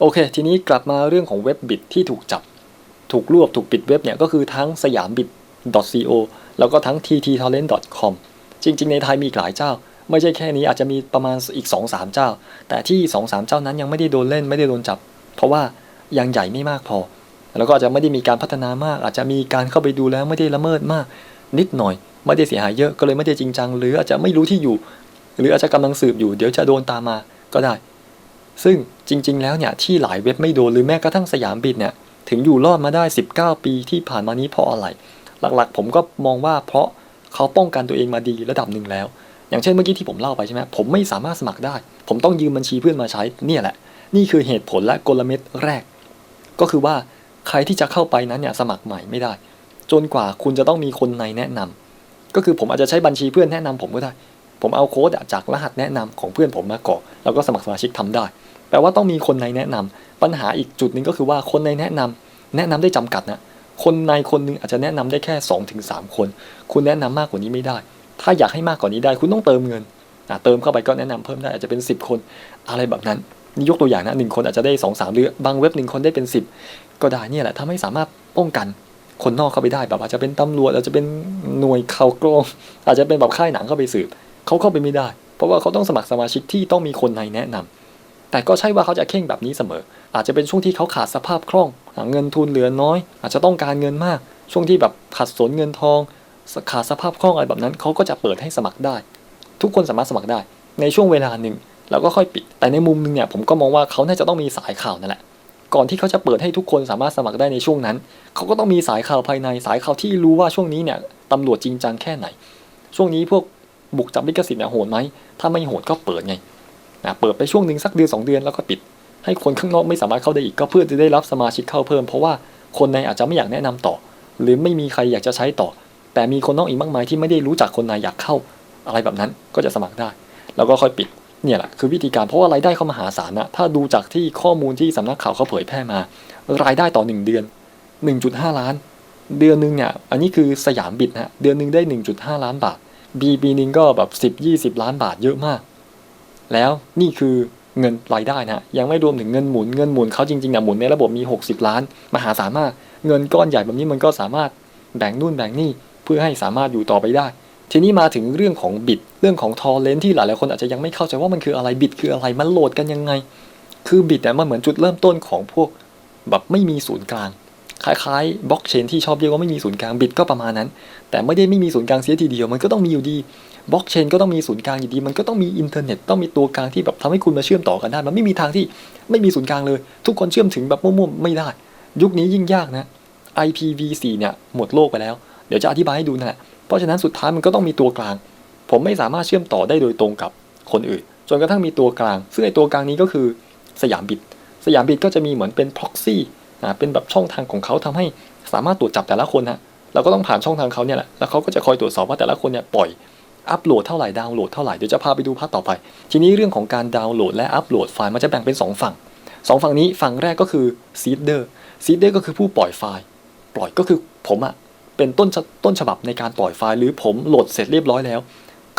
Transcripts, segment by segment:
โอเค ทีนี้กลับมาเรื่องของเว็บบิดที่ถูกจับ ถูกรวบถูกปิดเว็บเนี่ยก็คือทั้งสยามบิด .co แล้วก็ทั้ง tttorrent.com จริง ๆ ในไทยมีหลายเจ้า ไม่ใช่แค่นี้อาจจะมีประมาณอีก 2-3 เจ้า แต่ที่ 2-3 เจ้านั้นยังไม่ได้โดนเล่นไม่ได้โดนจับ เพราะว่ายังใหญ่ไม่มากพอ แล้วก็อาจจะไม่ได้มีการพัฒนามาก อาจจะมีการเข้าไปดูแล้วไม่ได้ละเมิดมาก นิดหน่อย ไม่ได้เสียหายเยอะก็เลยไม่ได้จริงจัง หรืออาจจะไม่รู้ที่อยู่ หรืออาจจะกำลังสืบอยู่ เดี๋ยวจะโดนตามมาก็ได้ ซึ่ง จริง ๆ แล้วเนี่ยที่หลายเว็บไม่โดนหรือแม้กระทั่งสยามบิดเนี่ยถึงอยู่รอดมาได้ 19 ปีที่ผ่านมานี้เพราะอะไร หลักๆ ผมก็มองว่าเพราะเขาป้องกันตัวเองมาดีระดับหนึ่งแล้ว อย่างเช่นเมื่อกี้ที่ผมเล่าไปใช่ไหมผมไม่สามารถสมัครได้ ผมต้องยืมบัญชีเพื่อนมาใช้เนี่ยแหละ นี่คือเหตุผลและกลเม็ดแรก ก็คือว่าใครที่จะเข้าไปนั้นเนี่ยสมัครใหม่ไม่ได้ จนกว่าคุณจะต้องมีคนในแนะนำก็คือผมอาจจะใช้บัญชีเพื่อนแนะนำผมก็ได้ ผมเอาโค้ดจากรหัสแนะนำของเพื่อนผมมาเกาะแล้วก็สมัครสมาชิกทำได้ แปลว่าต้องมีคนในแนะนำปัญหาอีกจุดหนึ่งก็คือว่าคนในแนะนำแนะนำได้จำกัดนะคนในคนหนึงอาจจะแนะนำได้แค่2อถึงสคน คุณแนะนำมากกว่านี้ไม่ได้ ถ้าอยากให้มากกว่านี้ได้คุณต้องเติมเงินนะเติมเข้าไปก็แนะนำเพิ่มได้อาจจะเป็น 10 คน อะไรแบบนั้นนี่ยกตัวอย่างนะหนึ่งคนอาจจะได้2อสามหรือบางเว็บหนึ่งคนได้เป็น 10 ก็ได้เนี่ยแหละถ้าไม่สามารถป้องกันคนนอกเข้าไปได้แบบอาจจะเป็นตำรวจอาจจะเป็นหน่วยข่าวกรองอาจจะเป็นแบบค่ายหนังเข้าไปสืบเขาเข้าไปไม่ได้ เพราะว่าเขาต้องสมัครสมาชิกที่ต้องมีคนในแนะนำ แต่ก็ใช่ว่าเขาจะเข่งแบบนี้เสมอ อาจจะเป็นช่วงที่เขาขาดสภาพคล่อง เงินทุนเหลือน้อย อาจจะต้องการเงินมาก ช่วงที่แบบขัดสนเงินทอง ขาดสภาพคล่องอะไรแบบนั้น เขาก็จะเปิดให้สมัครได้ ทุกคนสามารถสมัครได้ ในช่วงเวลาหนึ่งแล้วก็ค่อยปิด แต่ในมุมหนึงเนี่ยผมก็มองว่าเขาน่าจะต้องมีสายข่าวนั่นแหละ ก่อนที่เขาจะเปิดให้ทุกคนสามารถสมัครได้ในช่วงนั้น เขาก็ต้องมีสายข่าวภายใน สายข่าวที่รู้ว่าช่วงนี้เนี่ยตำรวจจริงจังแค่ไหน ช่วงนี้พวกบุกจับลิขสิทธิ์เนี่ยโหดไหม ถ้าไม่โหดก็เปิดไง นะเปิดไปช่วงหนึ่งสักเดือนสองเดือนแล้วก็ปิด ให้คนข้างนอกไม่สามารถเข้าได้อีกก็เพื่อจะได้รับสมาชิกเข้าเพิ่ม เพราะว่าคนในอาจจะไม่อยากแนะนำต่อ หรือไม่มีใครอยากจะใช้ต่อ แต่มีคนนอกอีกมากมายที่ไม่ได้รู้จักคนในอยากเข้า อะไรแบบนั้นก็จะสมัครได้ แล้วก็ค่อยปิดเนี่ยแหละคือวิธีการเพราะว่ารายได้เขามหาศาลนะถ้าดูจากที่ข้อมูลที่สำนักข่าวเขาเผยแพร่มา รายได้ต่อ 1 เดือน 1.5 ล้าน เดือนหนึ่งเนี่ยอันนี้คือสยามบิดนะฮะเดือนหนึ่งได้ 1.5 ล้านบาทบีปีนึงก็แบบ10 20 ล้านบาทเยอะมาก แล้วนี่คือเงินรายได้นะยังไม่รวมถึงเงินหมุนเงินหมุนเขาจริงๆเนี่ยหมุนในระบบมี 60 ล้าน มหาศาลมาก เงินก้อนใหญ่แบบนี้มันก็สามารถแบ่งนู่นแบ่งนี่เพื่อให้สามารถอยู่ต่อไปได้ ทีนี้มาถึงเรื่องของบิตเรื่องของทอร์เรนที่หลายๆคนอาจจะยังไม่เข้าใจว่ามันคืออะไรบิตคืออะไรมันโหลดกันยังไง คือบิตเนี่ยมันเหมือนจุดเริ่มต้นของพวกแบบไม่มีศูนย์กลางคล้ายๆบล็อกเชนที่ชอบเรียกว่าไม่มีศูนย์กลางบิตก็ประมาณนั้น แต่ไม่ได้ไม่มีศูนย์กลางเสียทีเดียวมันก็ต้องมีอยู่ดี บล็อกเชนก็ต้องมีศูนย์กลางอยู่ดี มันก็ต้องมีอินเทอร์เน็ตต้องมีตัวกลางที่แบบทำให้คุณมาเชื่อมต่อกันได้ มันไม่มีทางที่ไม่มีศูนย์กลางเลย ทุกคนเชื่อมถึงแบบมั่วๆไม่ได้ ยุคนี้ยิ่งยากนะ IPv4 เนี่ยหมดโลกไปแล้ว เดี๋ยวจะอธิบายให้ดูนะ เพราะฉะนั้นสุดท้ายมันก็ต้องมีตัวกลาง ผมไม่สามารถเชื่อมต่อได้โดยตรงกับคนอื่น จนกระทั่งมีตัวกลาง ซึ่งไอตัวกลางนี้ก็คือสยามบิต สยามบิตก็จะมีเหมือนเป็น proxy อ่าเป็นแบบช่องทางของเขาทำให้สามารถตรวจจับแต่ละคนฮะเราก็ต้องผ่านช่องทางเขาเนี่ยแหละ แล้วเขาก็จะคอยตรวจสอบว่าแต่ละคนเนี่ยปล่อย อัปโหลดเท่าไหร่ดาวน์โหลดเท่าไหร่เดี๋ยวจะพาไปดูภาพต่อไป ทีนี้เรื่องของการดาวน์โหลดและอัปโหลดไฟล์มันจะแบ่งเป็น 2 ฝั่ง 2 ฝั่งนี้ฝั่งแรกก็คือ seeder seeder ก็คือผู้ปล่อยไฟล์ ปล่อยก็คือผมอะเป็นต้นต้นฉบับในการปล่อยไฟล์หรือผมโหลดเสร็จเรียบร้อยแล้ว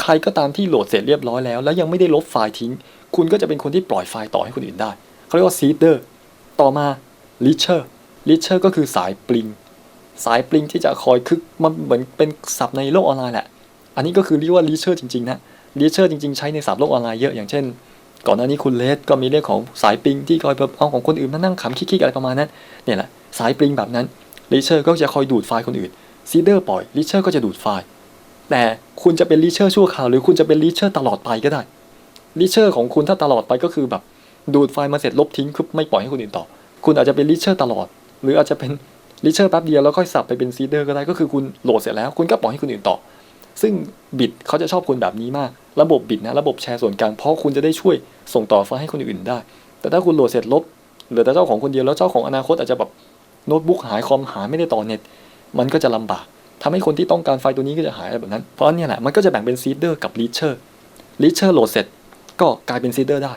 ใครก็ตามที่โหลดเสร็จเรียบร้อยแล้ว แล้วยังไม่ได้ลบไฟล์ทิ้ง คุณก็จะเป็นคนที่ปล่อยไฟล์ต่อให้คนอื่นได้เขาเรียกว่า seeder ต่อมา leacher leacher ก็คือสายปลิงสายปลิงที่จะคอยคึกมันเหมือนเป็นศัพท์ในโลกออนไลน์แหละ อันนี้ก็คือเรียกว่า leacher จริงๆนะ leacher จริงๆใช้ในศัพท์โลกออนไลน์เยอะอย่างเช่น ก่อนหน้านี้คุณเลสก็มีเรื่องของสายปิงที่คอยแบบเอาของคนอื่นมานั่งขำคิกๆอะไรประมาณนั้นเนี่ยแหละสายปิงแบบนั้น leacher ก็จะคอยดูดไฟล์คนอื่น seeder ปล่อย leacher ก็จะดูดไฟล์แต่คุณจะเป็น leacher ชั่วคราวหรือคุณจะเป็น leacher ตลอดไปก็ได้ leacher ของคุณถ้าตลอดไปก็คือแบบดูดไฟล์มาเสร็จลบทิ้งคือไม่ปล่อยให้คนอื่นต่อ คุณอาจจะเป็น leacher ตลอด หรืออาจจะเป็น leacher แป๊บเดียวแล้วค่อยสับไปเป็น seeder ก็ได้ก็คือคุณโหลดเสร็จแล้ว คุณก็ปล่อยให้คนอื่นต่อ ซึ่งบิตเขาจะชอบคนแบบนี้มาก ระบบบิตนะ ระบบแชร์ส่วนกลาง เพราะคุณจะได้ช่วยส่งต่อไฟล์ให้คนอื่นได้ แต่ถ้าคุณโหลดเสร็จลบเหลือแต่เจ้าของคนเดียวแล้วเจ้าของอนาคตอาจจะแบบโน้ตบุ๊กหายคอมหายไม่ได้ต่อเน็ต มันก็จะลำบากทำให้คนที่ต้องการไฟล์ตัวนี้ก็จะหายแบบนั้น เพราะนี่แหละมันก็จะแบ่งเป็น seeder กับ leacher leacher โหลดเสร็จก็กลายเป็น seeder ได้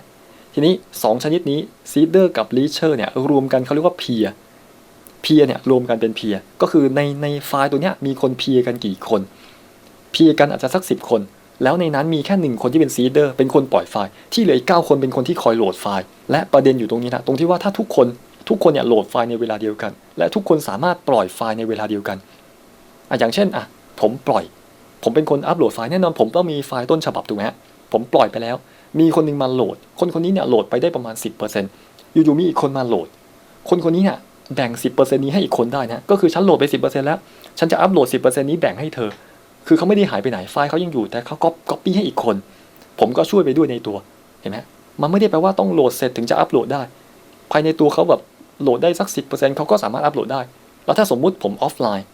ทีนี้ 2 ชนิดนี้ seeder กับ leacher เนี่ยรวมกันเขาเรียกว่า peer peer เนี่ยรวมกันเป็น peer ก็คือในในไฟล์ตัวเนี้ยมีคน peer กันกี่คน peer กันอาจจะสัก 10 คน แล้วในนั้นมีแค่หนึ่งคนที่เป็นซีเดอร์เป็นคนปล่อยไฟล์ที่เหลืออีกเก้าคนเป็นคนที่คอยโหลดไฟล์ และประเด็นอยู่ตรงนี้นะตรงที่ว่าถ้าทุกคนทุกคนเนี่ยโหลดไฟล์ในเวลาเดียวกัน และทุกคนสามารถปล่อยไฟล์ในเวลาเดียวกันอะอย่างเช่นอะผมปล่อย ผมเป็นคนอัปโหลดไฟล์แน่นอนผมต้องมีไฟล์ต้นฉบับถูกไหมฮะผมปล่อยไปแล้ว มีคนหนึงมาโหลด คนคนนี้เนี่ยโหลดไปได้ประมาณ 10%อยู่ๆมีอีกคนมาโหลด คนคนนี้เนี่ยแบ่ง 10%นี้ให้อีกคนได้นะก็คือฉันโหลดไป 10%แล้ว ฉันจะอัปโหลด 10%นี้แบ่งให้เธอ คือเขาไม่ได้หายไปไหนไฟล์เขายังอยู่แต่เขาก๊อปก๊อปปี้ให้อีกคน ผมก็ช่วยไปด้วยในตัวเห็นไหมมันไม่ได้แปลว่าต้องโหลดเสร็จถึงจะอัปโหลดได้ ภายในตัวเขาแบบโหลดได้สัก 10%เขาก็สามารถอัปโหลดได้ แล้วถ้าสมมุติผมออฟไลน์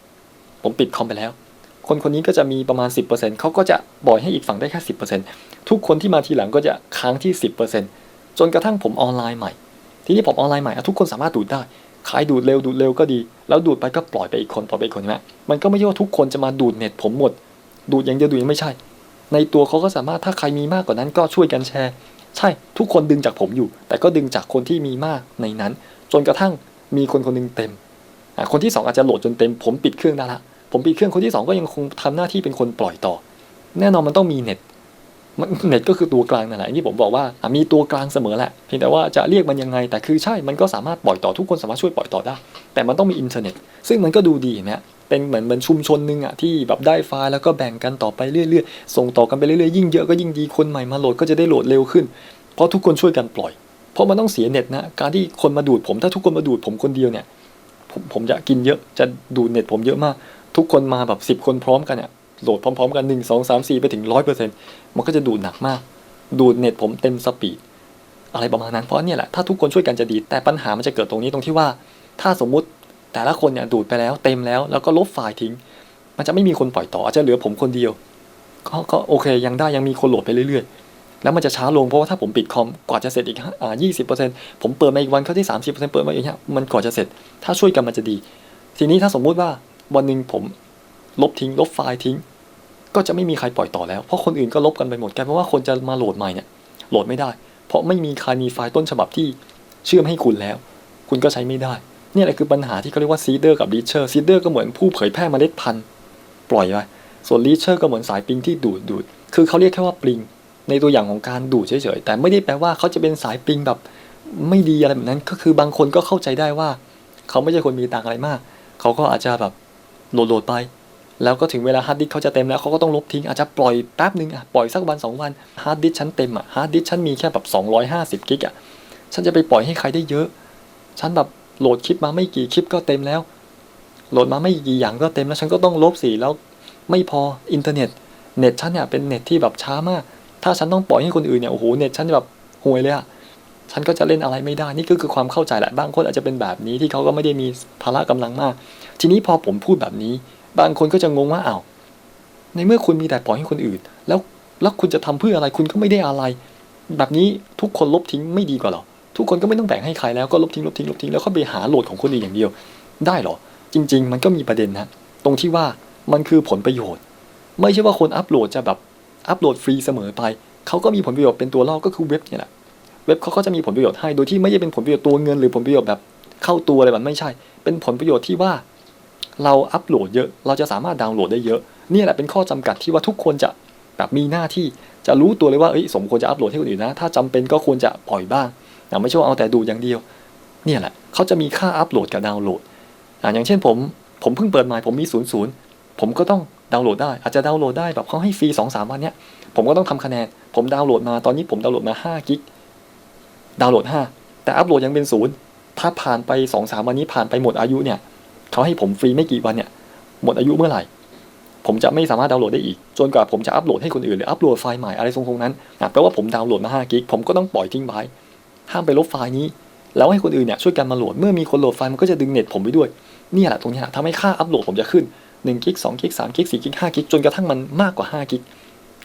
ผมปิดคอมไปแล้ว คนคนนี้ก็จะมีประมาณ 10%เขาก็จะปล่อยให้อีกฝั่งได้แค่ 10%ทุกคนที่มาทีหลังก็จะค้างที่ 10%จนกระทั่งผมออนไลน์ใหม่ ทีนี้ผมออนไลน์ใหม่ทุกคนสามารถดูดได้ ใครดูดเร็วดูดเร็วก็ดี แล้วดูดไปก็ปล่อยไปอีกคนปล่อยไปอีกคนใช่ไหมมันก็ไม่ใช่ว่าทุกคนจะมาดูดเน็ตผมหมด ดูดอย่างเดียวดูดยังไม่ใช่ ในตัวเขาก็สามารถถ้าใครมีมากกว่านั้นก็ช่วยกันแชร์ ใช่ทุกคนดึงจากผมอยู่ แต่ก็ดึงจากคนที่มีมากในนั้น จนกระทั่งมีคนคนหนึงเต็มคนที่สองอาจจะโหลดจนเต็ม ผมปิดเครื่องได้ละผมปิดเครื่องคนที่สองก็ยังคงทำหน้าที่เป็นคนปล่อยต่อ แน่นอนมันต้องมีเน็ต เน็ตก็คือตัวกลางนั่นแหละที่ผมบอกว่ามีตัวกลางเสมอแหละเพียงแต่ว่าจะเรียกมันยังไง แต่คือใช่มันก็สามารถปล่อยต่อทุกคนสามารถช่วยปล่อยต่อได้ แต่มันต้องมีอินเทอร์เน็ต ซึ่งมันก็ดูดีเนะเป็นเหมือนเหมือนชุมชนหนึ่งอะที่แบบได้ไฟล์แล้วก็แบ่งกันต่อไปเรื่อยๆ ส่งต่อกันไปเรื่อยๆยิ่งเยอะก็ยิ่งดีคนใหม่มาโหลดก็จะได้โหลดเร็วขึ้น เพราะทุกคนช่วยกันปล่อย เพราะมันต้องเสียเน็ตนะการที่คนมาดูดผมถ้าทุกคนมาดูดผมคนเดียวเนี่ยผมผมจะกินเยอะจะดูดเน็ตผมเยอะมาก ทุกคนมาแบบสิบ10คนพร้อมกันเนี่ย โหลดพร้อมๆกันหนึ่งสองสามสี่ไปถึงร้อยเปอร์เซ็นต์มันก็จะดูดหนักมาก ดูดเน็ตผมเต็มสปีด อะไรประมาณนั้นเพราะเนี่ยแหละถ้าทุกคนช่วยกันจะดี แต่ปัญหามันจะเกิดตรงนี้ตรงที่ว่า ถ้าสมมุติแต่ละคนเนี่ยดูดไปแล้วเต็มแล้วแล้วก็ลบไฟล์ทิ้ง มันจะไม่มีคนปล่อยต่ออาจจะเหลือผมคนเดียวก็ก็โอเคยังได้ยังมีคนโหลดไปเรื่อยๆ แล้วมันจะช้าลงเพราะว่าถ้าผมปิดคอมกว่าจะเสร็จอีกอ่ายี่สิบเปอร์เซ็นต์ผมเปิดมาอีกวันเข้าที่สามสิบเปอร์เซ็นต์เปิดมาอีกเนี้ยมันกว่าจะเสร็จ ถ้าช่วยกันมันจะดี ทีนี้ถ้าสมมุติว่าวันหนึ่งผม ลบทิ้ง ลบไฟล์ทิ้ง ก็จะไม่มีใครปล่อยต่อแล้ว เพราะคนอื่นก็ลบกันไปหมดกลายเป็นว่าคนจะมาโหลดใหม่เนี่ยโหลดไม่ได้ เพราะไม่มีใครมีไฟล์ต้นฉบับที่เชื่อมให้คุณแล้ว คุณก็ใช้ไม่ได้เนี่ยแหละคือปัญหาที่เขาเรียกว่าซีเดอร์กับรีเชอร์ซีเดอร์ก็เหมือนผู้เผยแพร่เมล็ดพันธุ์ปล่อยไปส่วนรีเชอร์ก็เหมือนสายปลิงที่ดูดดูดคือเขาเรียกแค่ว่าปลิงในตัวอย่างของการดูดเฉยๆแต่ไม่ได้แปลว่าเขาจะเป็นสายปลิงแบบไม่ดีอะไรแบบนั้นก็คือบางคนก็เข้าใจได้ว่า เขาไม่ใช่คนมีตังอะไรมาก เขาก็อาจจะแบบโหลดๆไป แล้วก็ถึงเวลาฮาร์ดดิสเขาจะเต็มแล้วเขาก็ต้องลบทิ้งอาจจะปล่อยแป๊บนึงอะปล่อยสักวันสองวันฮาร์ดดิสก์ฉันเต็มอะฮาร์ดดิสก์ฉันมีแค่แบบ250กิกอะฉันจะไปปล่อยให้ใครได้เยอะ ฉันแบบโหลดคลิปมาไม่กี่คลิปก็เต็มแล้ว โหลดมาไม่กี่อย่างก็เต็มแล้ว ฉันก็ต้องลบสีแล้วไม่พออินเทอร์เน็ตเน็ตฉันเนี่ยเป็นเน็ตที่แบบช้ามาก ถ้าฉันต้องปล่อยให้คนอื่นเนี่ยโอ้โหเน็ตฉันแบบห่วยเลยอะฉันก็จะเล่นอะไรไม่ได้นี่ก็คือความเข้าใจแหละบางคนอาจจะเป็นแบบนี้ที่เขาก็ไม่ได้มีภาระกำลังมาก ทีนี้พอผมพูดแบบนี้ บางคนก็จะงงว่าอ้าวในเมื่อคุณมีแต่ปล่อยให้คนอื่น แล้วแล้วคุณจะทำเพื่ออะไรคุณก็ไม่ได้อะไร แบบนี้ทุกคนลบทิ้งไม่ดีกว่าหรอทุกคนก็ไม่ต้องแบ่งให้ใครแล้วก็ลบทิ้งลบทิ้งลบทิ้งแล้วก็ไปหาโหลดของคนอื่นอย่างเดียว ได้หรอ จริง ๆ มันก็มีประเด็นนะตรงที่ว่ามันคือผลประโยชน์ ไม่ใช่ว่าคนอัปโหลดจะแบบอัปโหลดฟรีเสมอไปเขาก็มีผลประโยชน์เป็นตัวล่อก็คือเว็บเนี่ยแหละเว็บเขาก็จะมีผลประโยชน์ให้โดยที่ไม่ใช่เป็นผลประโยชน์ตัวเงินหรือผลประโยชน์แบบเข้าตัวอะไรแบบไม่ใช่ เป็นผลประโยชน์ที่ว่า เราอัปโหลดเยอะ เราจะสามารถดาวน์โหลดได้เยอะ นี่แหละเป็นข้อจำกัดที่ว่าทุกคนจะแบบมีหน้าที่จะรู้ตัวเลยว่าเอ้ยสมควรจะอัปโหลดให้คนอื่นนะ ถ้าจำเป็นก็ควรจะปล่อยบ้างแต่ไม่ใช่ว่าเอาแต่ดูอย่างเดียว เนี่ยแหละเขาจะมีค่าอัปโหลดกับดาวน์โหลดอ่าอย่างเช่นผมผมเพิ่งเปิดใหม่ผมมีศูนย์ศูนย์ผมก็ต้องดาวน์โหลดได้ อาจจะดาวน์โหลดได้แบบเขาให้ฟรีสองสามวันเนี้ยผมก็ต้องทำคะแนน ผมดาวน์โหลดมาตอนนี้ผมดาวน์โหลดมา5กิกดาวน์โหลด 5 แต่อัปโหลดยังเป็นศูนย์ถ้าผ่านไป2อสามวันนี้ผ่านไปหมดอายุเนี่ย เขาให้ผมฟรีไม่กี่วันเนี่ยหมดอายุเมื่อไหร่ ผมจะไม่สามารถดาวน์โหลดได้อีก จนกว่าผมจะอัปโหลดให้คนอื่นหรืออัปโหลดไฟล์ใหม่อะไรทรงๆนั้นนะแปลว่าผมดาวน์โหลดมา5กิกผมก็ต้องปล่อยทิ้งไว้ห้ามไปลบไฟล์นี้ แล้วให้คนอื่นเนี่ยช่วยกันมาโหลดเมื่อมีคนโหลดไฟล์มันก็จะดึงเน็ตผมไปด้วยนี่แหละตรงนี้ทำให้ค่าอัปโหลดผมจะขึ้น1กิก2กิก3กิก4กิก5กิกจนกระทั่งมันมากกว่า5กิก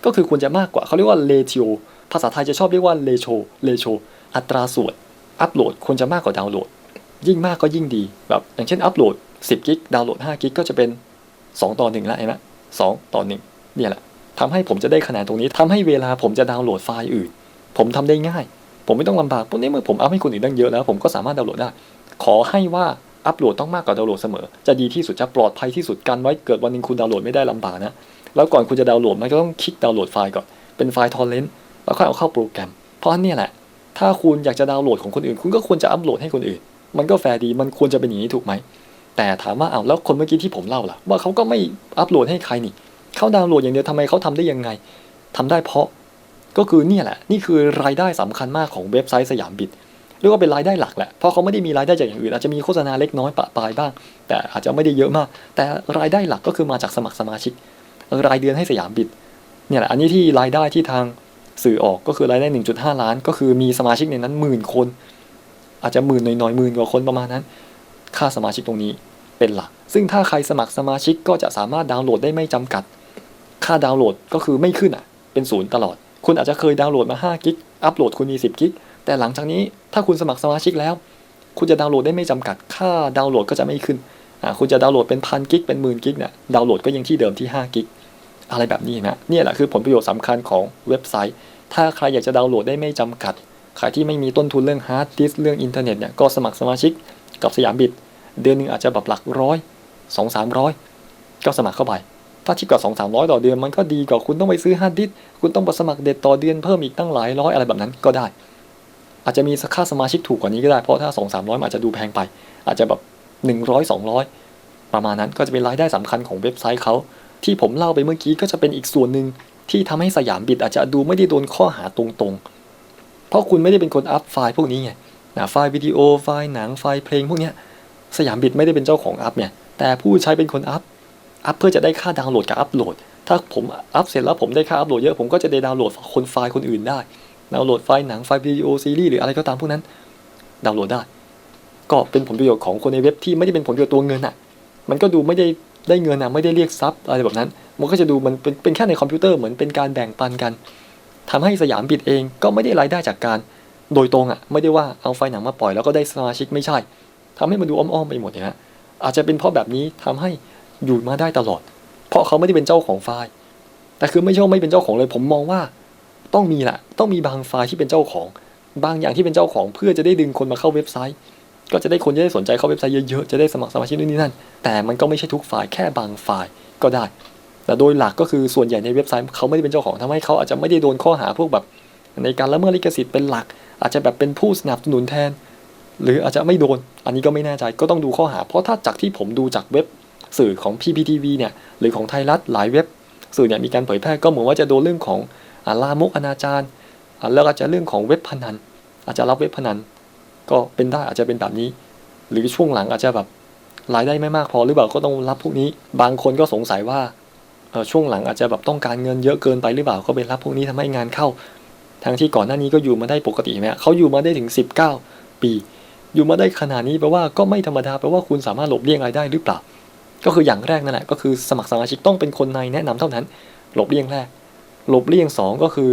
ก็คือควรจะมากกว่าเขาเรียกว่า ratio ภาษาไทยจะชอบเรียกว่า ratio ratio อัตราส่วนอัปโหลดควรจะมากกว่าดาวน์โหลด ยิ่งมากก็ยิ่งดีแบบอย่างเช่นอัปโหลด 10กิกดาวน์โหลด5กิกก็จะเป็น 2 ต่อ1แล้วเห็นไหม2ต่อ1เนี่ยแหละทำให้ผมจะได้คะแนนตรงนี้ทำให้เวลาผมจะดาวน์โหลดไฟล์อื่น ผมทำได้ง่าย ผมไม่ต้องลำบากพวกนี้เมื่อผมอัพให้คนอื่นตั้งเยอะแล้ว ผมก็สามารถดาวน์โหลดได้ ขอให้ว่าอัปโหลดต้องมากกว่าดาวน์โหลดเสมอ จะดีที่สุดจะปลอดภัยที่สุดกันไว้เกิดวันหนึงคุณดาวน์โหลดไม่ได้ลำบากนะ แล้วก่อนคุณจะดาวน์โหลดมันก็ต้องคลิกดาวน์โหลดไฟล์ก่อน เป็นไฟล์ทอร์เรนต์แล้วค่อยเอาเข้าโปรแกรม เพราะนี่แหละ ถ้าคุณอยากจะดาวน์โหลดของคนอื่น คุณก็ควรจะอัปโหลดให้คนอื่น มันก็แฟร์ดี มันควรจะเป็นอย่างนี้ถูกไหม แต่ถามว่าอ้าวแล้วคนเมื่อกี้ที่ผมเล่าล่ะ ว่าเขาก็ไม่อัปโหลดให้ใครนี่เขาดาวน์โหลดอย่างเดียวทำไมเขาทำได้ยังไงทำได้เพราะก็คือเนี่ยแหละ นี่คือรายได้สำคัญมากของเว็บไซต์สยามบิดเรียกว่าเป็นรายได้หลักแหละเพราะเขาไม่ได้มีรายได้จากอย่างอื่นอาจจะมีโฆษณาเล็กน้อยปะปายบ้าง แต่อาจจะไม่ได้เยอะมาก แต่รายได้หลักก็คือมาจากสมัครสมาชิก รายเดือนให้สยามบิดเนี่ยแหละอันนี้ที่รายได้ที่ทางสื่อออกก็คือรายได้ 1.5 ล้าน ก็คือมีสมาชิกในนั้นหมื่นคน อาจจะหมื่นหน่อยๆหมื่นกว่าคนประมาณนั้น ค่าสมาชิกตรงนี้เป็นหลัก ซึ่งถ้าใครสมัครสมาชิกก็จะสามารถดาวน์โหลดได้ไม่จำกัด ค่าดาวน์โหลดก็คือไม่ขึ้นอะ เป็นศูนย์ตลอด คุณอาจจะเคยดาวน์โหลดมา5กิก อัปโหลดคุณมี 10กิก แต่หลังจากนี้ถ้าคุณสมัครสมาชิกแล้ว คุณจะดาวน์โหลดได้ไม่จำกัด ค่าดาวน์โหลดก็จะไม่ขึ้น อ่า คุณจะดาวน์โหลดเป็นพันกิก เป็นหมื่นกิกเนี่ยดาวน์โหลดก็ยังที่เดิมที่5กิก อะไรแบบนี้นะเนี่ยแหละคือผลประโยชน์สำคัญของเว็บไซต์ ถ้าใครอยากจะดาวน์โหลดได้ไม่จำกัด ใครที่ไม่มีต้นทุนเรื่องฮาร์ดดิสเรื่องอินเทอร์เน็ตเนี่ยก็สมัครสมาชิก กับสยามบิดเดือนหนึ่งอาจจะแบบหลักร้อยสองสามร้อยก็สมัครเข้าไป ถ้าที่กับสองสามร้อยต่อเดือนมันก็ดีกว่าคุณต้องไปซื้อฮาร์ดดิสคุณต้องไปสมัครเด็ดต่อเดือนเพิ่มอีกตั้งหลายร้อยอะไรแบบนั้นก็ได้ อาจจะมีค่าสมาชิกถูกกว่านี้ก็ได้เพราะถ้าสองสามร้อยอาจจะดูแพงไป อาจจะแบบหนึ่งร้อยสองร้อยประมาณนั้นก็จะเป็นรายได้สำคัญของเว็บไซต์เขาที่ผมเล่าไปเมื่อกี้ก็จะเป็นอีกส่วนหนึ่งที่ทำให้สยามบิดอาจจะดูไม่ได้โดนข้อหาตรงๆ เพราะคุณไม่ได้เป็นคนอัพไฟล์พวกนี้ไง นะไฟล์วิดีโอไฟล์หนังไฟล์เพลงพวกเนี้ยสยามบิดไม่ได้เป็นเจ้าของอัพเนี่ยแต่ผู้ใช้เป็นคนอัพอัพเพื่อจะได้ค่าดาวน์โหลดกับอัพโหลด ถ้าผมอัพเสร็จแล้วผมได้ค่าอัพโหลดเยอะผมก็จะได้ดาวน์โหลดคนไฟล์คนอื่นได้ดาวน์โหลดไฟล์หนังไฟล์วิดีโอซีรีส์หรืออะไรก็ตามพวกนั้นดาวน์โหลดได้ ก็เป็นผลประโยชน์ของคนในเว็บที่ไม่ได้เป็นผลประโยชน์ตัวเงินอะมันก็ดูไม่ได้ได้เงินอะไม่ได้เรียกทรัพย์อะไรแบบนั้น มันก็จะดูมันเป็นเป็นแค่ในคอมพิวเตอร์เหมือนเป็นการแบ่งปันกันทำให้สยามบิดเองก็ไม่ได้รายได้จากการ โดยตรงอะไม่ได้ว่าเอาไฟล์หนังมาปล่อยแล้วก็ได้สมาชิกไม่ใช่ทำให้มันดูอ้อมๆไปหมดเนี่ยฮะอาจจะเป็นเพราะแบบนี้ทำให้อยู่มาได้ตลอด เพราะเขาไม่ได้เป็นเจ้าของไฟล์ แต่คือไม่ใช่ว่าไม่เป็นเจ้าของเลย ผมมองว่าต้องมีแหละต้องมีบางไฟล์ที่เป็นเจ้าของ บางอย่างที่เป็นเจ้าของเพื่อจะได้ดึงคนมาเข้าเว็บไซต์ ก็จะได้คนจะได้สนใจเข้าเว็บไซต์เยอะๆจะได้สมัครสมาชิกนู่นนี่นั่น แต่มันก็ไม่ใช่ทุกไฟล์แค่บางไฟล์ก็ได้ แต่โดยหลักก็คือส่วนใหญ่ในเว็บไซต์เขาไม่ได้เป็นเจ้าของทำให้เขาอาจจะไม่ได้โดนข้อหาพวกแบบในการละเมิดลิขสิทธิ์เป็นหลัก อาจจะแบบเป็นผู้สนับสนุนแทน หรืออาจจะไม่โดน อันนี้ก็ไม่แน่ใจก็ต้องดูข้อหา เพราะถ้าจากที่ผมดูจากเว็บสื่อของ PPTV เนี่ยหรือของไทยรัฐหลายเว็บ สื่อเนี่ยมีการเผยแพร่ก็เหมือนว่าจะโดนเรื่องของอาลามกอนาจารแล้วอาจจะเรื่องของเว็บพนัน อาจจะรับเว็บพนัน ก็เป็นได้อาจจะเป็นแบบนี้ หรือช่วงหลังอาจจะแบบรายได้ไม่มากพอหรือเปล่าก็ต้องรับพวกนี้ บางคนก็สงสัยว่าช่วงหลังอาจจะแบบต้องการเงินเยอะเกินไปหรือเปล่าก็ไปรับพวกนี้ทำให้งานเข้า ทั้งที่ก่อนหน้านี้ก็อยู่มาได้ปกติไหมเขาอยู่มาได้ถึง 19 ปี อยู่มาได้ขนาดนี้แปลว่าก็ไม่ธรรมดาแปลว่าคุณสามารถหลบเลี่ยงรายได้หรือเปล่า ก็คืออย่างแรกนั่นแหละก็คือสมัครสมาชิกต้องเป็นคนในแนะนำเท่านั้น หลบเลี่ยงแรก หลบเลี่ยงสองก็คือ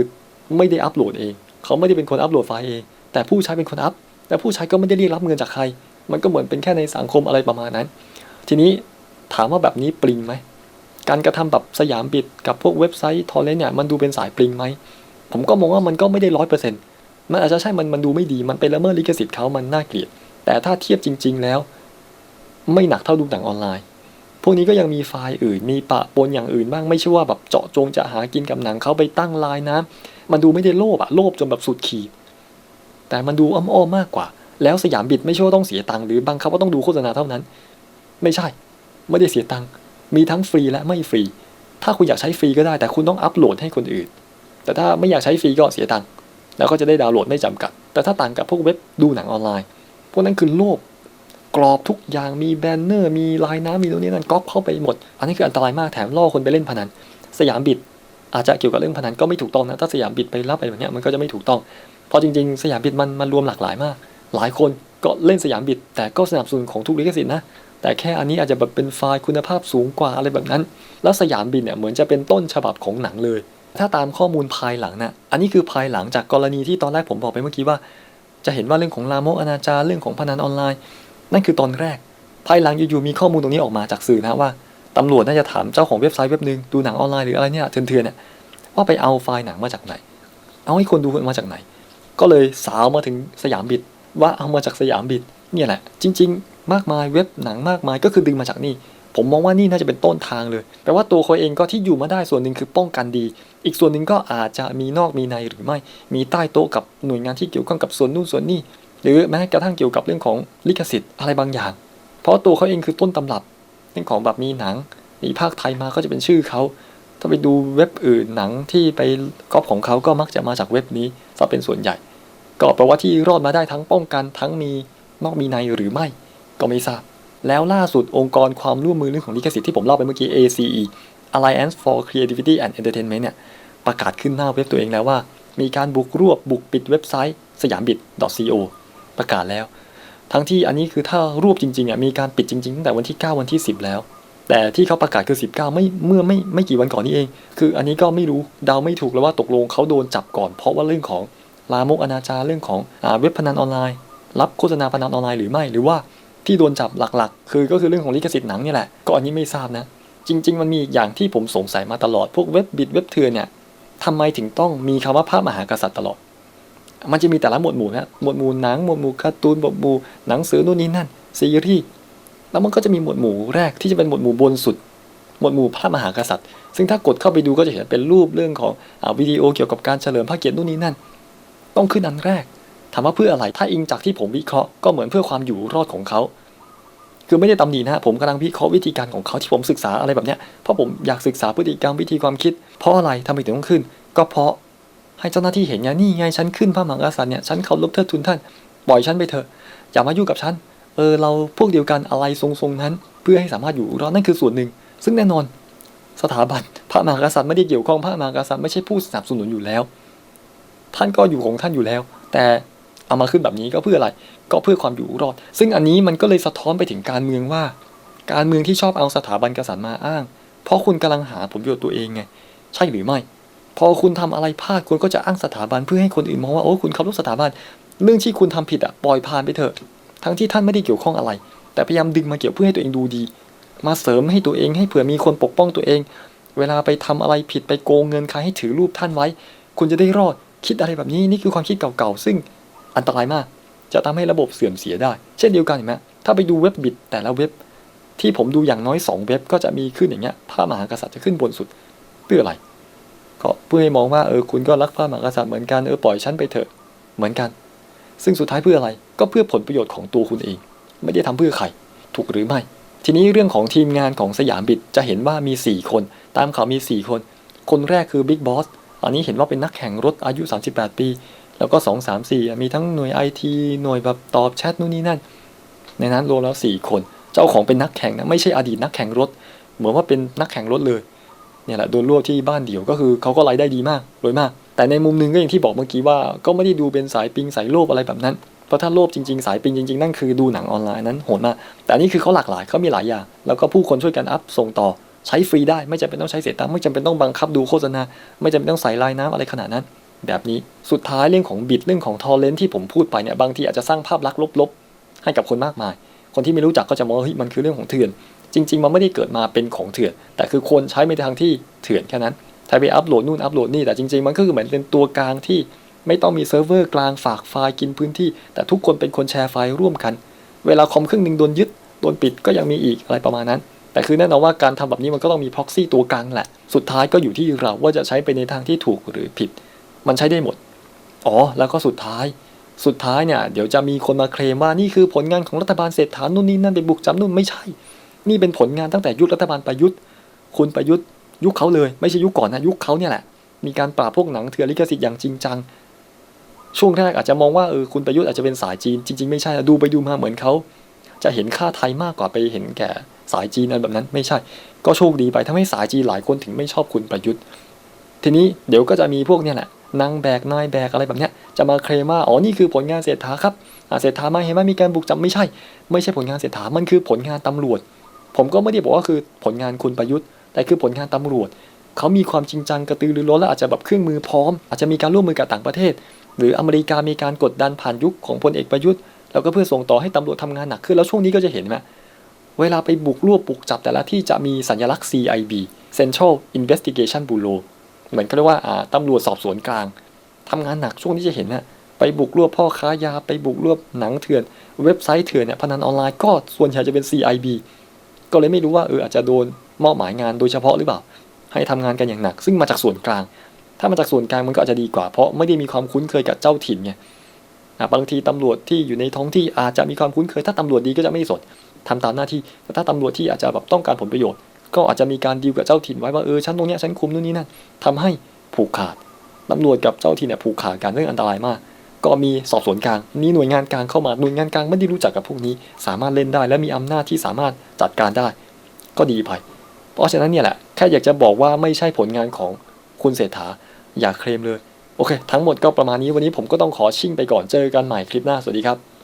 ไม่ได้อัปโหลดเอง เขาไม่ได้เป็นคนอัปโหลดไฟล์เอง แต่ผู้ใช้เป็นคนอัพแต่ผู้ใช้ก็ไม่ได้เรียกรับเงินจากใคร มันก็เหมือนเป็นแค่ในสังคมอะไรประมาณนั้น ทีนี้ถามว่าแบบนี้ปริงไหมการกระทำแบบสยามบิดกับพวกเว็บไซต์ทอร์เรนต์เนี่ยมันดูเป็นสายปริงไหม ผมก็มองว่ามันก็ไม่ได้ร้อยเปอร์เซ็นต์มันอาจจะใช่มันมันดูไม่ดีมันเป็นละเมิดลิขสิทธิ์เขามันน่าเกลียด แต่ถ้าเทียบจริง ๆ แล้ว ไม่หนักเท่าดูหนังออนไลน์ พวกนี้ก็ยังมีไฟล์อื่น มีปะปนอย่างอื่นบ้างไม่ใช่ว่าแบบเจาะจงจะหากินกับหนังเขาไปตั้งลายน้ำมันดูไม่ได้โลภอะโลภจนแบบสุดขีดแต่มันดูอ้อมๆมากกว่า แล้วสยามบิดไม่ใช่ว่าต้องเสียตังค์หรือบังคับว่าต้องดูโฆษณาเท่านั้น ไม่ใช่ ไม่ได้เสียตังค์มีทั้งฟรีและไม่ฟรี ถ้าคุณอยากใช้ฟรีก็ได้ แต่คุณต้องอัปโหลดให้คนอื่น แต่ถ้าไม่อยากใช้ฟรีก็เสียตังค์แล้วก็จะได้ดาวน์โหลดไม่จำกัด แต่ถ้าต่างกับพวกเว็บดูหนังออนไลน์ พวกนั้นคือโลภกรอบทุกอย่างมีแบนเนอร์ มีลายน้ำมีตรงนี้นั่นก๊อปเข้าไปหมด อันนี้คืออันตรายมากแถมล่อคนไปเล่นพนัน สยามบิดอาจจะเกี่ยวกับเรื่องพนันก็ไม่ถูกต้องนะถ้าสยามบิดไปรับอะไรแบบนี้มันก็จะไม่ถูกต้องเพราะจริงๆ สยามบิดมันมันรวมหลากหลายมาก หลายคนก็เล่นสยามบิด แต่ก็สนับสนุนของทุกลิขสิทธิ์นะแต่แค่อันนี้อาจจะแบบเป็นไฟล์คุณภาพสูงกว่าอะไรแบบนั้น แล้วสยามบินเนี่ยเหมือนจะเป็นต้นฉบับของหนังเลย ถ้าตามข้อมูลภายหลังนะอันนี้คือภายหลังจากกรณีที่ตอนแรกผมบอกไปเมื่อกี้ว่า จะเห็นว่าเรื่องของลามกอนาจารเรื่องของพนันออนไลน์ นั่นคือตอนแรก ภายหลังอยู่ๆมีข้อมูลตรงนี้ออกมาจากสื่อนะว่าตำรวจน่าจะถามเจ้าของเว็บไซต์เว็บหนึ่งดูหนังออนไลน์หรืออะไรเนี่ยเถื่อนๆเนี่ยว่าไปเอาไฟล์หนังมาจากไหน เอาให้คนดูมาจากไหน ก็เลยสาวมาถึงสยามบิดว่าเอามาจากสยามบิดเนี่ยแหละ จริง ๆ มากมายเว็บหนังมากมายก็คือดึงมาจากนี่ ผมมองว่านี่น่าจะเป็นต้นทางเลยแปลว่าตัวเขาเองก็ที่อยู่มาได้ส่วนหนึ่งคือป้องกันดี อีกส่วนหนึ่งก็อาจจะมีนอกมีในหรือไม่ มีใต้โต๊ะกับหน่วยงานที่เกี่ยวข้องกับส่วนนู่นส่วนนี่ หรือแม้กระทั่งเกี่ยวกับเรื่องของลิขสิทธิ์อะไรบางอย่าง เพราะตัวเขาเองคือต้นตำรับ เรื่องของแบบมีหนัง มีภาคไทยมาก็จะเป็นชื่อเขา ถ้าไปดูเว็บอื่นหนังที่ไปก๊อปของเขาก็มักจะมาจากเว็บนี้ซะเป็นส่วนใหญ่ ก็แปลว่าที่รอดมาได้ทั้งป้องกันทั้งมีนอกมีในหรือไม่ ก็ไม่ทราบ แล้วล่าสุดองค์กรความร่วมมือเรื่องของลิขสิทธิ์ที่ผมเล่าไปเมื่อกี้ ACE Alliance for Creativity and Entertainment เนี่ยประกาศขึ้นหน้าเว็บตัวเองแล้วว่า มีการบุกรวบบุกปิดเว็บไซต์สยามบิด .co ประกาศแล้ว ทั้งที่อันนี้คือถ้ารวบจริงๆอะมีการปิดจริงๆตั้งแต่วันที่ 9 วันที่ 10 แล้ว แต่ที่เขาประกาศคือ 19 ไม่เมื่อไม่ไม่กี่วันก่อนนี้เอง คืออันนี้ก็ไม่รู้เดาไม่ถูกแล้วว่าตกลงเขาโดนจับก่อน เพราะว่าเรื่องของลามกอนาจารเรื่องของอเว็บพนันออนไลน์ รับโฆษณาพนันออนไลน์หรือไม่หรือว่า ที่โดนจับหลักๆ คือก็คือเรื่องของลิขสิทธิ์หนังนี่แหละ ก็อันนี้ไม่ทราบนะ จริง ๆ มันมีอย่างที่ผมสงสัยมาตลอด พวกเว็บบิดเว็บเถื่อนเนี่ยทำไมถึงต้องมีคำว่าพระมหากษัตริย์ตลอด มันจะมีแต่ละหมวดหมู่นะ หมวดหมู่หนัง หมวดหมู่การ์ตูน หมวดหมู่หนังสือนู่นนี่นั่น ซีรีส์ แล้วมันก็จะมีหมวดหมู่แรกที่จะเป็นหมวดหมู่บนสุด หมวดหมู่พระมหากษัตริย์ ซึ่งถ้ากดเข้าไปดูก็จะเห็นเป็นรูปเรื่องของอวิดีโอเกี่ยวกับการเฉลิมพระเกียรตินู่นนี่นั่น ต้องขึ้นอันแรก ถามว่าเพื่ออะไร ถ้าอิงจากที่ผมวิเคราะห์ก็เหมือนเพื่อความอยู่รอดของเขา คือไม่ได้ตำหนินะผมกำลังวิเคราะห์วิธีการของเขาที่ผมศึกษาอะไรแบบเนี้ย เพราะผมอยากศึกษาพฤติกรรมวิธีความคิด เพราะอะไรทำไมถึงต้องขึ้น ก็เพราะให้เจ้าหน้าที่เห็นไงนี่ไงฉันขึ้นพระมหากษัตริย์เนี่ยฉันเคารพเทิดทูนท่านปล่อยฉันไปเถอะอย่ามายุ่งกับฉันเออเราพวกเดียวกันอะไรทรงๆนั้น เพื่อให้สามารถอยู่รอดนั่นคือส่วนหนึ่ง ซึ่งแน่นอน สถาบันพระมหากษัตริย์ไม่ได้เกี่ยวข้องพระมหากษัตริย์ไม่ใช่ผู้สนับสนุนอยู่แล้ว ท่านก็อยู่ของท่านอยู่แล้ว แต่ เอามาขึ้นแบบนี้ก็เพื่ออะไร ก็เพื่อความอยู่รอด ซึ่งอันนี้มันก็เลยสะท้อนไปถึงการเมืองว่า การเมืองที่ชอบเอาสถาบันกษัตริย์มาอ้าง เพราะคุณกำลังหาผลประโยชน์ตัวเองไง ใช่หรือไม่ พอคุณทำอะไรพลาดคุณก็จะอ้างสถาบันเพื่อให้คนอื่นมองว่าโอ้คุณเคารพสถาบัน เรื่องที่คุณทำผิดอะปล่อยผ่านไปเถอะ ทั้งที่ท่านไม่ได้เกี่ยวข้องอะไร แต่พยายามดึงมาเกี่ยวเพื่อให้ตัวเองดูดี มาเสริมให้ตัวเองให้เผื่อมีคนปกป้องตัวเอง เวลาไปทำอะไรผิดไปโกงเงินใครให้ถือรูปท่านไว้ คุณจะได้รอดคิดอะไรแบบนี้นี่คือความคิดเก่าๆซึ่ง อันตรายมาก จะทำให้ระบบเสื่อมเสียได้ เช่นเดียวกันเห็นไหมถ้าไปดูเว็บบิดแต่ละเว็บ ที่ผมดูอย่างน้อย 2 เว็บก็จะมีขึ้นอย่างเงี้ยพระมหากษัตริย์จะขึ้นบนสุดเพื่ออะไร ก็เพื่อให้มองว่าเออคุณก็รักพระมหากษัตริย์เหมือนกันเออปล่อยฉันไปเถอะเหมือนกัน ซึ่งสุดท้ายเพื่ออะไรก็เพื่อผลประโยชน์ของตัวคุณเอง ไม่ได้ทำเพื่อใครถูกหรือไม่ ทีนี้เรื่องของทีมงานของสยามบิดจะเห็นว่ามี 4 คน ตามข่าวมี 4 คน คนแรกคือบิ๊กบอสอันนี้เห็นว่าเป็นนักแข่งรถอายุ 38 ปี แล้วก็ 2 3 4 มีทั้งหน่วยไอทีหน่วยแบบตอบแชทนู่นนี่นั่น ในนั้นรวมแล้ว 4 คน เจ้าของเป็นนักแข่งนะ ไม่ใช่อดีตนักแข่งรถ เหมือนว่าเป็นนักแข่งรถเลย เนี่ยแหละโดนรวบที่บ้านเดี่ยวก็คือเขาก็รายได้ดีมากรวยมาก แต่ในมุมหนึงก็อย่างที่บอกเมื่อกี้ว่า ก็ไม่ได้ดูเป็นสายปิงสายโลภอะไรแบบนั้น เพราะถ้าโลภจริงๆ สายปิงจริงๆ นั่นคือดูหนังออนไลน์นั้นโหดมาก แต่นนี้คือเขาหลากหลายเขามีหลายอย่าง แล้วก็ผู้คนช่วยกันอัพส่งต่อ ใช้ฟรีได้ ไม่จำเป็นต้องใช้เสียตังค์ ไม่จำเป็นต้องบังคับดูโฆษณา ไม่จำเป็นต้องใส่ลายน้ำอะไรขนาดนั้น แบบนี้สุดท้ายเรื่องของบิดเรื่องของทอร์เรนที่ผมพูดไปเนี่ยบางทีอาจจะสร้างภาพลักษณ์ลบๆ ให้กับคนมากมาย คนที่ไม่รู้จักก็จะมองว่าเฮ้ยมันคือเรื่องของเถื่อน จริง ๆ มันไม่ได้เกิดมาเป็นของเถื่อน แต่คือคนใช้ในทางที่เถื่อนแค่นั้นถ้าไปอัพโหลดนู่นอัพโหลดนี่แต่จริงๆมันก็คือเหมือนเป็นตัวกลางที่ไม่ต้องมีเซิร์ฟเวอร์กลางฝากไฟล์กินพื้นที่ แต่ทุกคนเป็นคนแชร์ไฟล์ร่วมกัน เวลาคอมเครื่องหนึ่งโดนยึดโดนปิดก็ยังมีอีกอะไรประมาณนั้น แต่คือแน่นอนว่าการทำแบบนี้มันก็ต้องมี proxy ตัวกลางแหละ สุดท้ายก็อยู่ที่เราว่าจะใช้ไปในทางที่ถูกหรือผิด มันใช้ได้หมด อ๋อ แล้วก็สุดท้าย สุดท้ายเนี่ย เดี๋ยวจะมีคนมาเคลมว่านี่คือผลงานของรัฐบาลเศรษฐานู่นนี่นั่นไปบุกจับนู่นไม่ใช่ นี่เป็นผลงานตั้งแต่ยุครัฐบาลประยุทธ์ คุณประยุทธ์ ยุคเขาเลย ไม่ใช่ยุคก่อนนะยุคเขาเนี่ยแหละ มีการปราบพวกหนังเถื่อนลิขสิทธิ์อย่างจริงจัง ช่วงแรกอาจจะมองว่าเออคุณประยุทธ์อาจจะเป็นสายจีน จริง ๆ ไม่ใช่ดูไปดูมาเหมือนเขาจะเห็นค่าไทยมากกว่าไปเห็นแก่สายจีนอะไรแบบนั้นไม่ใช่ ก็โชคดีไปทำให้สายจีนหลายคนถึงไม่ชอบคุณประยุทธ์ ทีนี้เดี๋ยวก็จะมีพวกเนี่ยแหละ นางแบกนายแบกอะไรแบบเนี้ยจะมาเคลมว่าอ๋อนี่คือผลงานเศรษฐาครับเศรษฐามาเห็นว่ามีการบุกจับไม่ใช่ ไม่ใช่ผลงานเศรษฐามันคือผลงานตำรวจ ผมก็ไม่ได้บอกว่าคือผลงานคุณประยุทธ์ แต่คือผลงานตำรวจเขามีความจริงจังกระตือรือร้นและอาจจะแบบเครื่องมือพร้อม อาจจะมีการร่วมมือกับต่างประเทศ หรืออเมริกามีการกดดันผ่านยุคของพลเอกประยุทธ์แล้วก็เพื่อส่งต่อให้ตำรวจทำงานหนักขึ้นแล้วช่วงนี้ก็จะเห็นไหมเวลาไปบุกรวบบุกจับแต่ละที่จะมีสัญลักษณ์ CIB Central Investigation Bureau เหมือนเขาเรียกว่าตำรวจสอบสวนกลางทำงานหนักช่วงนี้จะเห็นนะไปบุกรวบพ่อค้ายาไปบุกรวบหนังเถื่อน เว็บไซต์เถื่อนเนี่ยพนันออนไลน์ก็ส่วนใหญ่จะเป็น CIB ก็เลยไม่รู้ว่าเอออาจจะโดนมอบหมายงานโดยเฉพาะหรือเปล่า ให้ทำงานกันอย่างหนัก ซึ่งมาจากส่วนกลาง ถ้ามาจากส่วนกลางมันก็อาจจะดีกว่าเพราะไม่ได้มีความคุ้นเคยกับเจ้าถิ่นไงบางทีตำรวจที่อยู่ในท้องที่อาจจะมีความคุ้นเคยถ้าตำรวจดีก็จะไม่สนทำตามหน้าที่แต่ถ้าตำรวจที่อาจจะแบบต้องการผลประโยชน์ ก็อาจจะมีการดีลกับเจ้าถิ่นไว้ว่าเออฉันตรงเนี้ยฉันคุมนู่นนี่นั่นทำให้ผูกขาดตำรวจกับเจ้าถิ่นเนี่ยผูกขาดกันเรื่องอันตรายมาก ก็มีสอบสวนกลางมีหน่วยงานกลางเข้ามาหน่วยงานกลางไม่ได้รู้จักกับพวกนี้ สามารถเล่นได้และมีอำนาจที่สามารถจัดการได้ ก็ดีไป เพราะฉะนั้นเนี่ยแหละแค่อยากจะบอกว่าไม่ใช่ผลงานของคุณเศรษฐาอย่าเคลมเลยโอเค ทั้งหมดก็ประมาณนี้วันนี้ผมก็ต้องขอชิ่งไปก่อนเจอกันใหม่คลิปหน้าสวัสดีครับ